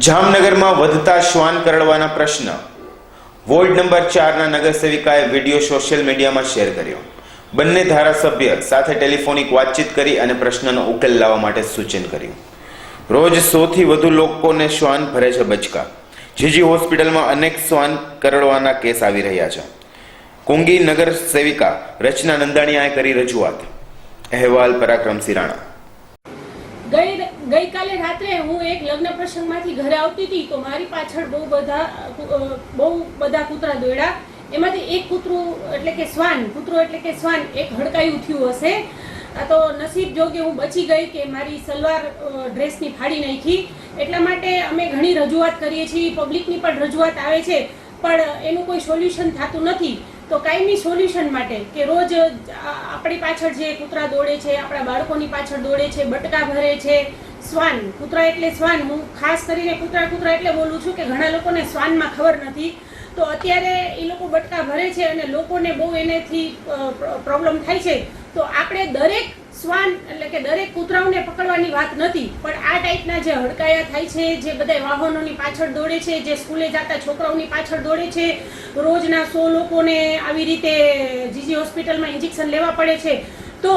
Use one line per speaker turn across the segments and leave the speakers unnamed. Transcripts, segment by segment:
જામનગરમાં વધતા શ્વાન કરડવાના પ્રશ્ન. વોર્ડ નંબર ચારના નગરસેવિકાએ વીડિયો સોશિયલ મીડિયામાં શેર કર્યો. બંને ધારાસભ્ય સાથે ટેલિફોનિક વાતચીત કરી અને પ્રશ્નનો ઉકેલ લાવવા માટે સૂચન કર્યું. રોજ સોથી વધુ લોકોને શ્વાન ભરે છે બચકા. જીજી હોસ્પિટલમાં અનેક શ્વાન કરડવાના કેસ આવી રહ્યા છે. કુંગી નગર સેવિકા રચના નંદાણીયાએ કરી રજૂઆત. અહેવાલ પરાક્રમ સિરાણા
ગઈકાલે રાત્રે હું એક લગ્ન પ્રસંગમાંથી ઘરે આવતી હતી, તો મારી પાછળ બહુ બધા બહુ બધા કૂતરા દોડ્યા. એમાંથી એક કૂતરું એટલે કે શ્વાન, કૂતરું એટલે કે શ્વાન, એક હડકાયું થયું હશે. આ તો નસીબ જોગે હું બચી ગઈ કે મારી સલવાર ડ્રેસની ફાડી નાખી. એટલા માટે અમે ઘણી રજૂઆત કરીએ છીએ, પબ્લિકની પણ રજૂઆત આવે છે, પણ એનું કોઈ સોલ્યુશન થતું નથી. તો કાયમી સોલ્યુશન માટે કે રોજ આપણી પાછળ જે કૂતરા દોડે છે, આપણા બાળકોની પાછળ દોડે છે, બટકા ભરે છે શ્વાન કૂતરા એટલે શ્વાન હું ખાસ કરીને કૂતરા કૂતરા એટલે બોલું છું કે ઘણા લોકોને શ્વાનમાં ખબર નથી. તો અત્યારે એ લોકો બટકા ભરે છે અને લોકોને બહુ એનેથી પ્રોબ્લેમ થાય છે. તો આપણે દરેક શ્વાન એટલે કે દરેક કૂતરાઓને પકડવાની વાત નથી. પણ આ ટાઈપના જે હડકાયા થાય છે, જે બધા વાહનોની પાછળ દોડે છે, જે સ્કૂલે જતા છોકરાઓની પાછળ દોડે છે, રોજના સો લોકોને આવી રીતે જીજી હોસ્પિટલમાં ઇન્જેક્શન લેવા પડે છે. તો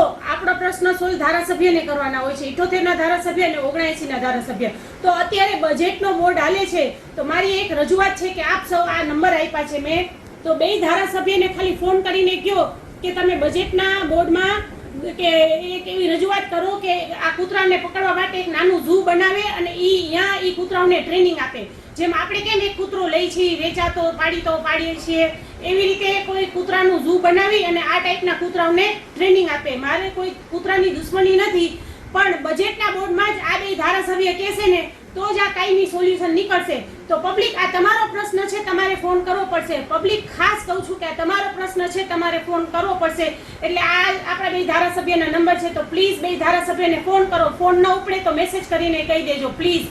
આપણો પ્રશ્ન સોલ ધારાસભ્યને કરવાના હોય છે. ઇઠોતેરના ધારાસભ્ય અને ઓગણએંસીના ધારાસભ્ય. તો અત્યારે બજેટનો બોર્ડ હાલે છે. તો મારી એક રજૂઆત છે કે આપ સૌ આ નંબર આપ્યા છે મેં. તો બે ધારાસભ્યને ખાલી ફોન કરીને કહો કે તમે બજેટના બોર્ડમાં કે એક એવી રજૂઆત કરો કે આ કૂતરાને પકડવા માટે એક નાનું ઝૂ બનાવે અને ઈ ત્યાં એ કૂતરાઓને ટ્રેનિંગ આપે. જેમ આપણે કેમ એક કૂતરો લઈ છીએ, વેચાતો, પાડીતો, પાડીએ છીએ, એવી રીતે કોઈ કૂતરાનું ઝૂ બનાવી અને આ ટાઈપના કૂતરાઓને ટ્રેનિંગ આપે. મારે કોઈ કૂતરાની દુશ્મની નથી, પણ બજેટના બોર્ડમાં જ આ બે ધારાસભ્ય કહેશે ને તો જ આ કાયમી સોલ્યુશન નીકળશે. તો પબ્લિક આ તમારો પ્રશ્ન છે, તમારે ફોન કરવો પડશે. પબ્લિક ખાસ કહું છું કે આ તમારો પ્રશ્ન છે, તમારે ફોન કરવો પડશે. એટલે આ આપણા બે ધારાસભ્યના નંબર છે, તો પ્લીઝ બે ધારાસભ્યને ફોન કરો. ફોન ન ઉપડે તો મેસેજ કરીને કહી દેજો પ્લીઝ